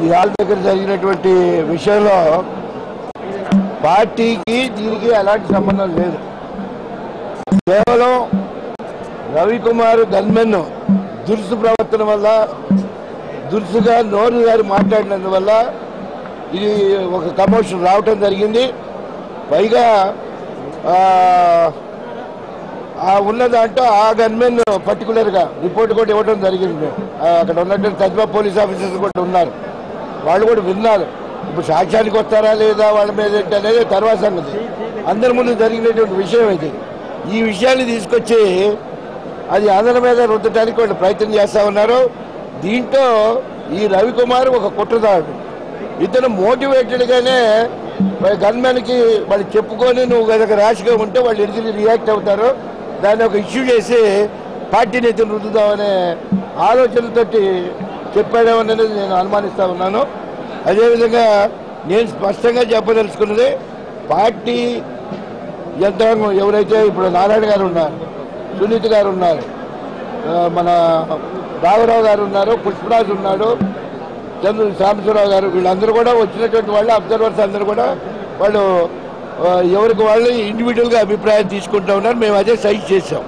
ఈ హాల్ దగ్గర జరిగినటువంటి విషయంలో పార్టీకి దీనికి ఎలాంటి సంబంధం లేదు. కేవలం రవికుమార్ గన్మెన్ దురుసు ప్రవర్తన వల్ల దురుసుగా నోరు గారు మాట్లాడినందువల్ల ఇది ఒక కమోషన్ రావటం జరిగింది. పైగా ఆ, ఉన్న దాంట్లో ఆ గన్మెన్ పర్టికులర్గా రిపోర్ట్ కూడా ఇవ్వడం జరిగింది. అక్కడ ఉన్నటువంటి తజ్వా పోలీస్ ఆఫీసర్స్ కూడా ఉన్నారు. వాళ్ళు కూడా విన్నారు. ఇప్పుడు సాక్ష్యానికి వస్తారా లేదా వాళ్ళ మీద ఏంటి అనేది తర్వాత సంగతి. అందరి ముందు జరిగినటువంటి విషయం ఇది. ఈ విషయాన్ని తీసుకొచ్చి అది అందరి మీద రుద్దటానికి వాళ్ళు ప్రయత్నం చేస్తూ ఉన్నారు. దీంట్లో ఈ రవికుమార్ ఒక కుట్రదారుడు. ఇతను మోటివేటెడ్గానే గన్మెన్కి వాళ్ళు చెప్పుకొని నువ్వు కనుక ర్యాష్గా ఉంటే వాళ్ళు ఎడికి రియాక్ట్ అవుతారు. దాన్ని ఒక ఇష్యూ చేసి పార్టీ నేతను రుద్దుదామనే ఆలోచనతోటి చెప్పాడేమనేది నేను అనుమానిస్తా ఉన్నాను. అదేవిధంగా నేను స్పష్టంగా చెప్పదలుచుకున్నది పార్టీ యంత్రాంగం ఎవరైతే ఇప్పుడు నారాయణ గారు ఉన్నారు సునీత్ గారు ఉన్నారు మన రాఘరావు గారు ఉన్నారు పుష్పరాజు ఉన్నాడు చంద్ర సాంబశివరావు గారు వీళ్ళందరూ కూడా వచ్చినటువంటి వాళ్ళు అబ్జర్వర్స్ అందరూ కూడా వాళ్ళు ఎవరికి వాళ్ళు ఇండివిజువల్గా అభిప్రాయం తీసుకుంటా ఉన్నారు. మేము అదే సైజ్ చేసాం